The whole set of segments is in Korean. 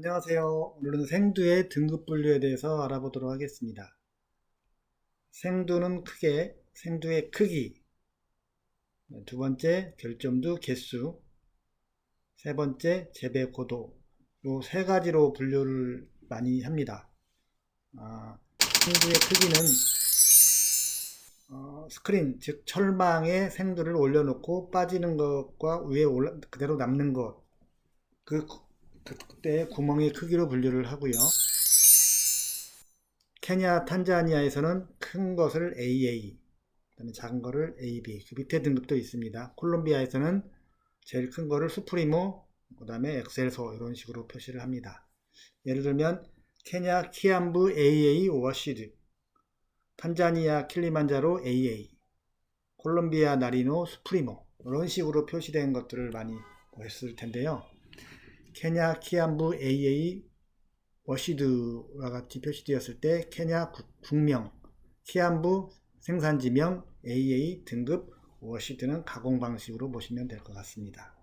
안녕하세요. 오늘은 생두의 등급 분류에 대해서 알아보도록 하겠습니다. 생두는 크게 생두의 크기, 두 번째 결점두 개수, 세 번째 재배 고도, 요 세 가지로 분류를 많이 합니다. 아, 생두의 크기는 어, 스크린, 즉 철망에 생두를 올려놓고 빠지는 것과 위에 올라, 그대로 남는 것, 그 그때 구멍의 크기로 분류를 하고요. 케냐, 탄자니아에서는 큰 것을 AA, 그다음에 작은 것을 AB, 그 밑에 등급도 있습니다. 콜롬비아에서는 제일 큰 거를 수프리모, 그 다음에 엑셀소 이런 식으로 표시를 합니다. 예를 들면 케냐 키암부 AA 오어시드, 탄자니아 킬리만자로 AA, 콜롬비아 나리노 수프리모 이런 식으로 표시된 것들을 많이 보셨을 텐데요. 케냐 키암부 AA 워시드와 같이 표시되었을 때 케냐 국명, 키암부 생산지명, AA 등급, 워시드는 가공 방식으로 보시면 될 것 같습니다.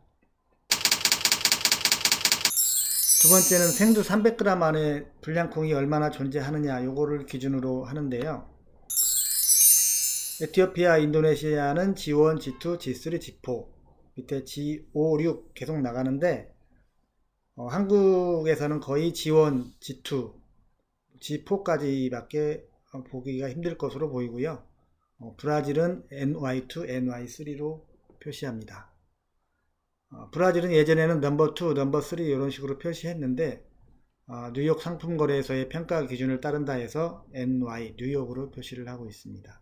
두 번째는 생두 300g 안에 불량콩이 얼마나 존재하느냐 요거를 기준으로 하는데요. 에티오피아, 인도네시아는 G1, G2, G3, G4 밑에 G5, 6 계속 나가는데 어, 한국에서는 거의 G1, G2, G4까지밖에 보기가 힘들 것으로 보이고요. 어, 브라질은 NY2, NY3로 표시합니다. 어, 브라질은 예전에는 넘버 2, 넘버 3 이런 식으로 표시했는데 어, 뉴욕 상품거래소의 평가 기준을 따른다 해서 NY, 뉴욕으로 표시를 하고 있습니다.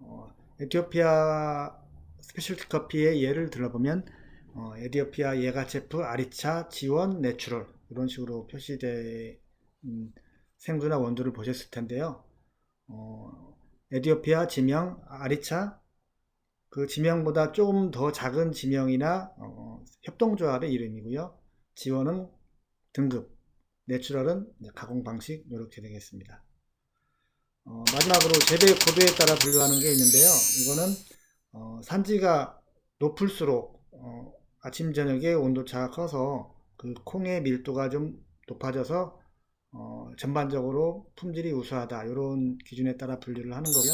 어, 에티오피아 스페셜티 커피의 예를 들어보면 어, 에디오피아 예가체프 아리차 지원 내추럴 이런 식으로 표시된 음, 생두나 원두를 보셨을 텐데요. 어, 에디오피아 지명 아리차 그 지명보다 조금 더 작은 지명이나 어, 협동조합의 이름이고요. 지원은 등급, 내추럴은 가공 방식 이렇게 되겠습니다. 어, 마지막으로 재배 고도에 따라 분류하는 게 있는데요. 이거는 어, 산지가 높을수록 어, 아침 저녁에 온도차가 커서 그 콩의 밀도가 좀 높아져서 어, 전반적으로 품질이 우수하다 이런 기준에 따라 분류를 하는 거고요.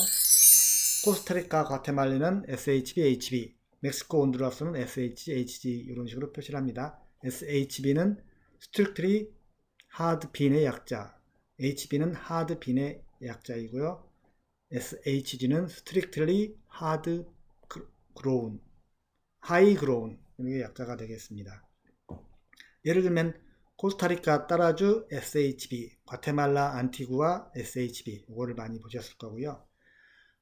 코스타리카, 과테말리는 SHB, HB, 멕시코, 온두라스는 SH, HG 이런 식으로 표시를 합니다. SHB는 스트릭트리 하드 빈의 약자, HB는 하드 빈의 약자이고요. SHG는 스트릭트리 하드 그로운, 하이 그로운 이게 약자가 되겠습니다. 예를 들면 코스타리카 따라주 SHB, 과테말라 안티구아 SHB 이거를 많이 보셨을 거고요.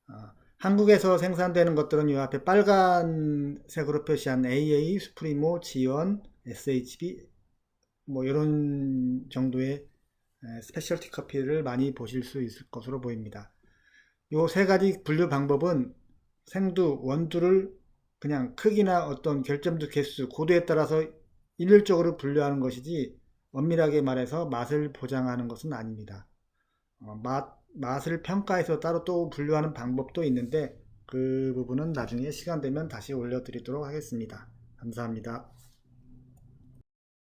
어, 한국에서 생산되는 것들은 이 앞에 빨간색으로 표시한 AA, 수프리모, 지원, SHB 뭐 이런 정도의 스페셜티 커피를 많이 보실 수 있을 것으로 보입니다. 이 세 가지 분류 방법은 생두, 원두를 그냥 크기나 어떤 결점도 개수, 고도에 따라서 일률적으로 분류하는 것이지 엄밀하게 말해서 맛을 보장하는 것은 아닙니다. 어, 맛, 맛을 평가해서 따로 또 분류하는 방법도 있는데 그 부분은 나중에 시간 되면 다시 올려드리도록 하겠습니다. 감사합니다.